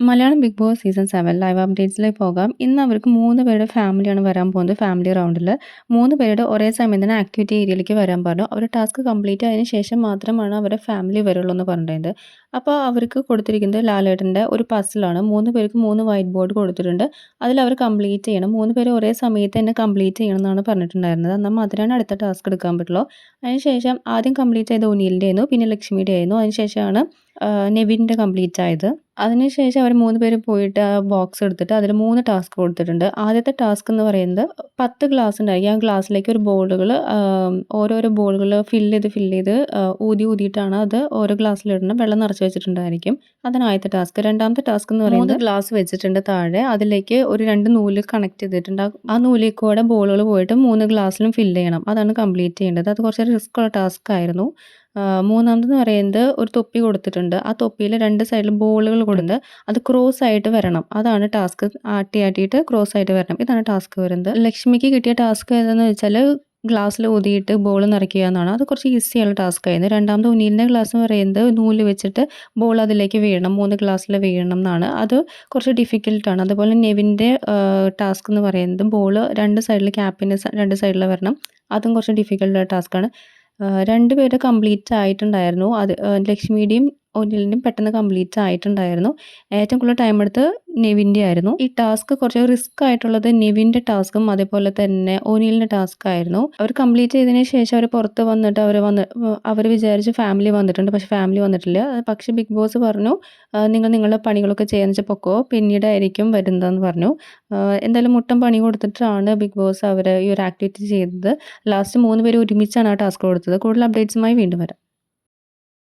Malayalam Bigg Boss season seven live അപ്ഡേറ്റ്സിലേക്ക് പോകാം. ഇന്ന് അവർക്ക് മൂന്ന് പേരുടെ ഫാമിലിയാണ് വരാൻ പോകുന്നത്. ഫാമിലി റൗണ്ടിൽ മൂന്ന് പേരുടെ ഒരേ സമയം തന്നെ ആക്ടിവിറ്റി ഏരിയയിലേക്ക് വരാൻ പറഞ്ഞു. അവർ ടാസ്ക് കംപ്ലീറ്റ് ആയതിനു ശേഷം മാത്രമാണ് അവരുടെ ഫാമിലി വരുള്ളൂ എന്ന് പറഞ്ഞിട്ടുണ്ട് അപ്പോൾ അവർക്ക് കൊടുത്തിരിക്കുന്നത് ലാലേട്ടന്റെ ഒരു പസിലാണ് മൂന്ന് പേർക്ക് മൂന്ന് വൈറ്റ് ബോർഡ് കൊടുത്തിട്ടുണ്ട്. അതിൽ അവർ കംപ്ലീറ്റ് ചെയ്യണം. മൂന്ന് പേര് ഒരേ സമയത്ത് തന്നെ കംപ്ലീറ്റ് ചെയ്യണം എന്നാണ് പറഞ്ഞിട്ടുണ്ടായിരുന്നത്. എന്നാൽ മാത്രമാണ് അടുത്ത ടാസ്ക് എടുക്കാൻ പറ്റുള്ളൂ. അതിനുശേഷം ആദ്യം കംപ്ലീറ്റ് ചെയ്ത ഉനിലിന്റെ ആയിരുന്നു. പിന്നെ ലക്ഷ്മിയുടെ ആയിരുന്നു. അതിനുശേഷമാണ് നെവിന്റെ കംപ്ലീറ്റ് ആയത്. അതിനുശേഷം അവർ മൂന്ന് പേര് പോയിട്ട് ആ ബോക്സ് എടുത്തിട്ട് അതിൽ മൂന്ന് ടാസ്ക് കൊടുത്തിട്ടുണ്ട്. ആദ്യത്തെ ടാസ്ക് എന്ന് പറയുന്നത് പത്ത് ഗ്ലാസ് ഉണ്ടായിരിക്കും. ആ ഗ്ലാസ്സിലേക്ക് ഒരു ബോളുകൾ ഓരോരോ ബോളുകൾ ഫില്ല് ചെയ്ത് ഫില്ല് ചെയ്ത് ഊതി ഊതിയിട്ടാണ് അത് ഓരോ ഗ്ലാസ്സിലിടണം വെള്ളം നിറച്ച് വെച്ചിട്ടുണ്ടായിരിക്കും. അതാണ് ആദ്യത്തെ ടാസ്ക് രണ്ടാമത്തെ ടാസ്ക് എന്ന് പറയുന്നത് ഗ്ലാസ് വെച്ചിട്ടുണ്ട് താഴെ. അതിലേക്ക് ഒരു രണ്ട് നൂൽ കണക്ട് ചെയ്തിട്ടുണ്ട്. ആ നൂലിൽ കൂടെ ബോളുകൾ പോയിട്ട് മൂന്ന് ഗ്ലാസ്സിലും ഫില്ല് ചെയ്യണം. അതാണ് കംപ്ലീറ്റ് ചെയ്യേണ്ടത്. അത് കുറച്ച് റിസ്ക് ഉള്ള ടാസ്ക് ആയിരുന്നു മൂന്നാമതെന്ന് പറയുന്നത് ഒരു തൊപ്പി കൊടുത്തിട്ടുണ്ട്. ആ തൊപ്പിയിൽ രണ്ട് സൈഡിൽ ബോളുകൾ കൊടുത്ത് അത് ക്രോസ് ആയിട്ട് വരണം. അതാണ് ടാസ്ക് ആട്ടി ആട്ടിയിട്ട് ക്രോസ് ആയിട്ട് വരണം. ഇതാണ് ടാസ്ക് വരുന്നത്. ലക്ഷ്മിക്ക് കിട്ടിയ ടാസ്ക് ഏതെന്ന് വെച്ചാൽ ഗ്ലാസ്സിൽ ഊതിയിട്ട് ബോൾ നിറയ്ക്കുക എന്നാണ്. അത് കുറച്ച് ഈസിയുള്ള ടാസ്ക് ആയിരുന്നു. രണ്ടാമത് ഉനീലിന്റെ ഗ്ലാസ് എന്ന് പറയുന്നത് നൂൽ വെച്ചിട്ട് ബോൾ അതിലേക്ക് വീഴണം. മൂന്ന് ഗ്ലാസ്സിൽ വീഴണം എന്നാണ്. അത് കുറച്ച് ഡിഫിക്കൽട്ടാണ് അതുപോലെ നെവിന്റെ ടാസ്ക് എന്ന് പറയുന്നത് ബോൾ രണ്ട് സൈഡിൽ ക്യാപ്പിന്റെ രണ്ട് സൈഡിൽ വരണം. അതും കുറച്ച് ഡിഫിക്കൽട്ട് ടാസ്ക്കാണ് രണ്ട് പേര് കംപ്ലീറ്റ് ആയിട്ടുണ്ടായിരുന്നു. അത് ലക്ഷ്മിയുടെയും ഒനിലിന്റെയും പെട്ടെന്ന് കംപ്ലീറ്റ് ആയിട്ടുണ്ടായിരുന്നു. ഏറ്റവും കൂടുതൽ ടൈം എടുത്ത് നെവിന്റെ ആയിരുന്നു. ഈ ടാസ്ക് കുറച്ച് റിസ്ക് ആയിട്ടുള്ളത് നെവിന്റെ ടാസ്കും അതേപോലെ തന്നെ ഒനിലിന്റെ ടാസ്ക് ആയിരുന്നു. അവർ കംപ്ലീറ്റ് ചെയ്തതിന് ശേഷം അവർ പുറത്ത് വന്നിട്ട് അവർ വന്ന് അവർ വിചാരിച്ച് ഫാമിലി വന്നിട്ടുണ്ട് പക്ഷെ ഫാമിലി വന്നിട്ടില്ല. പക്ഷേ ബിഗ് ബോസ് പറഞ്ഞു നിങ്ങൾ നിങ്ങളുടെ പണികളൊക്കെ ചെയ്യാന്ന് വെച്ചാൽ പൊക്കോ പിന്നീടായിരിക്കും വരുന്നതെന്ന് പറഞ്ഞു. എന്തായാലും മുട്ടം പണി കൊടുത്തിട്ടാണ് ബിഗ് ബോസ് അവർ ഈ ഒരു ആക്ടിവിറ്റി ചെയ്തത്. ലാസ്റ്റ് മൂന്ന് പേര് ഒരുമിച്ചാണ് ആ ടാസ്ക് കൊടുത്തത്. കൂടുതൽ അപ്ഡേറ്റ്സുമായി വീണ്ടും വരാം.